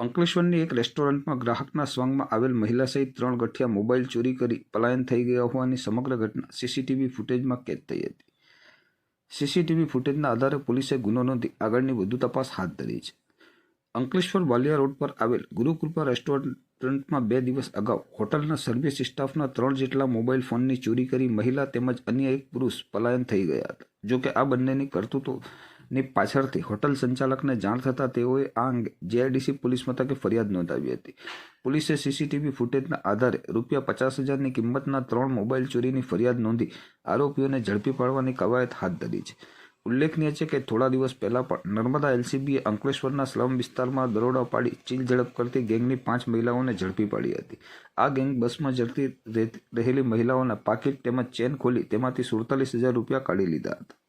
અંકલેશ્વરની એક રેસ્ટોરન્ટમાં ગ્રાહકના સ્વાંગમાં આવેલ મહિલા સહિત ત્રણ ગઠિયા મોબાઈલ ચોરી કરી પલાયન થઈ ગયા હોવાની સમગ્ર ઘટના સીસીટીવી ફૂટેજમાં કેદ થઈ હતી. સીસીટીવી ફૂટેજના આધારે પોલીસે ગુનો નોંધી આગળની વધુ તપાસ હાથ ધરી છે. અંકલેશ્વર વાલિયા રોડ પર આવેલ ગુરુકૃપા રેસ્ટોરન્ટમાં બે દિવસ અગાઉ હોટલના સર્વિસ સ્ટાફના ત્રણ જેટલા મોબાઈલ ફોનની ચોરી કરી મહિલા તેમજ અન્ય એક પુરુષ પલાયન થઈ ગયા હતા. જોકે આ બંનેની કરતૂતોની પાછળથી હોટલ સંચાલકને જાણ થતાં તેઓએ આ અંગે જેઆઈડીસી પોલીસ મથકે ફરિયાદ નોંધાવી હતી. પોલીસે સીસીટીવી ફૂટેજના આધારે રૂપિયા પચાસ હજારની કિંમતના ત્રણ મોબાઈલ ચોરીની ફરિયાદ નોંધી આરોપીઓને ઝડપી પાડવાની કવાયત હાથ ધરી છે. ઉલ્લેખનીય છે કે થોડા દિવસ પહેલા પણ નર્મદા એલસીબીએ અંકલેશ્વરના સ્લમ વિસ્તારમાં દરોડા પાડી ચીલ ઝડપ કરતી ગેંગની પાંચ મહિલાઓને ઝડપી પાડી હતી. આ ગેંગ બસમાં જડતી રહેલી મહિલાઓના પાકીટ તેમજ ચેન ખોલી તેમાંથી સુડતાલીસ હજાર રૂપિયા કાઢી લીધા હતા.